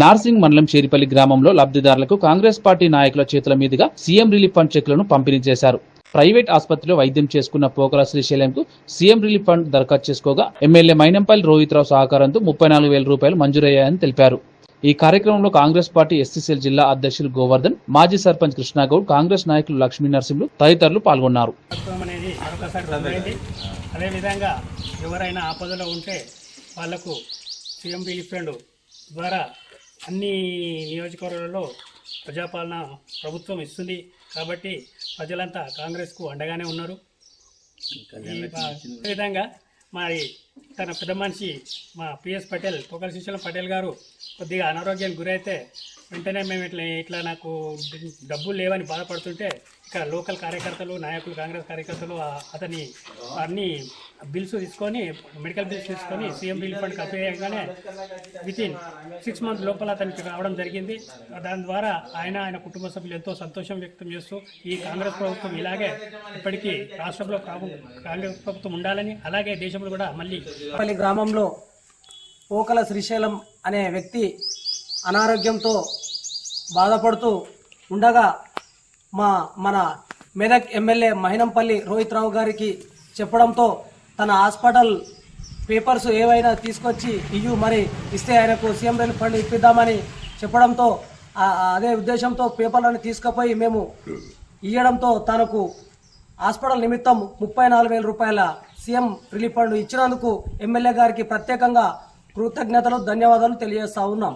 నార్సింగ్ మండలం చేరిపల్లి గ్రామంలో లబ్ధిదారులకు కాంగ్రెస్ పార్టీ నాయకుల చేతుల మీదుగా సీఎం రిలీఫ్ ఫండ్ చెక్లను పంపిణీ చేశారు. ప్రైవేట్ ఆసుపత్రిలో వైద్యం చేసుకున్న పోకల శ్రీశైలంకు సీఎం రిలీఫ్ ఫండ్ దరఖాస్తు చేసుకోగా ఎమ్మెల్యే మైనంపల్లి రోహిత్రావు సహకారంతో ముప్పై నాలుగు వేల రూపాయలు మంజూరయ్యాయని తెలిపారు. ఈ కార్యక్రమంలో కాంగ్రెస్ పార్టీ ఎస్సీసీఎల్ జిల్లా అధ్యక్షులు గోవర్ధన్ మాజీ సర్పంచ్ కృష్ణాగౌడ్ కాంగ్రెస్ నాయకులు లక్ష్మీ నరసింహులు తదితరులు పాల్గొన్నారు. అదేవిధంగా ఎవరైనా ఆపదలో ఉంటే వాళ్ళకు సీఎం రిలీఫ్ ఫండ్ ద్వారా అన్ని నియోజకవర్గాలలో ప్రజాపాలన ప్రభుత్వం ఇస్తుంది కాబట్టి ప్రజలంతా కాంగ్రెస్కు అండగానే ఉన్నారు. అదేవిధంగా మరి తన పెద్ద మనిషి మా పిఎస్ పటేల్ పొగల శిశులం పటేల్ గారు కొద్దిగా అనారోగ్యానికి గురైతే వెంటనే మేము ఇట్లా ఇట్లా నాకు డబ్బులు లేవని బాధపడుతుంటే ఇక్కడ లోకల్ కార్యకర్తలు నాయకులు కాంగ్రెస్ కార్యకర్తలు అతని అన్ని బిల్స్ తీసుకొని మెడికల్ బిల్స్ తీసుకొని సీఎం రిలీఫ్ ఫండ్ కప్పేయగానే విత్ ఇన్ సిక్స్ మంత్ లోపల అతనికి రావడం జరిగింది. దాని ద్వారా ఆయన ఆయన కుటుంబ సభ్యులు ఎంతో సంతోషం వ్యక్తం చేస్తూ ఈ కాంగ్రెస్ ప్రభుత్వం ఇలాగే ఇప్పటికీ రాష్ట్రంలో కాంగ్రెస్ ప్రభుత్వం ఉండాలని అలాగే దేశంలో కూడా మళ్ళీ పల్లి గ్రామంలో ఓకల శ్రీశైలం అనే వ్యక్తి అనారోగ్యంతో బాధపడుతూ ఉండగా మా మన మెదక్ ఎమ్మెల్యే మహినంపల్లి రోహిత్ రావు గారికి చెప్పడంతో తన హాస్పిటల్ పేపర్స్ ఏవైనా తీసుకొచ్చి ఇయ్యు మరి ఇస్తే ఆయనకు సీఎం రిలీఫ్ ఫండ్ ఇప్పిద్దామని చెప్పడంతో అదే ఉద్దేశంతో పేపర్లను తీసుకుపోయి మేము ఇవ్వడంతో తనకు హాస్పిటల్ నిమిత్తం ముప్పై నాలుగు వేల రూపాయల సీఎం రిలీఫ్ ఫండ్ ఇచ్చినందుకు ఎమ్మెల్యే గారికి ప్రత్యేకంగా కృతజ్ఞతలు ధన్యవాదాలు తెలియజేస్తా ఉన్నాం.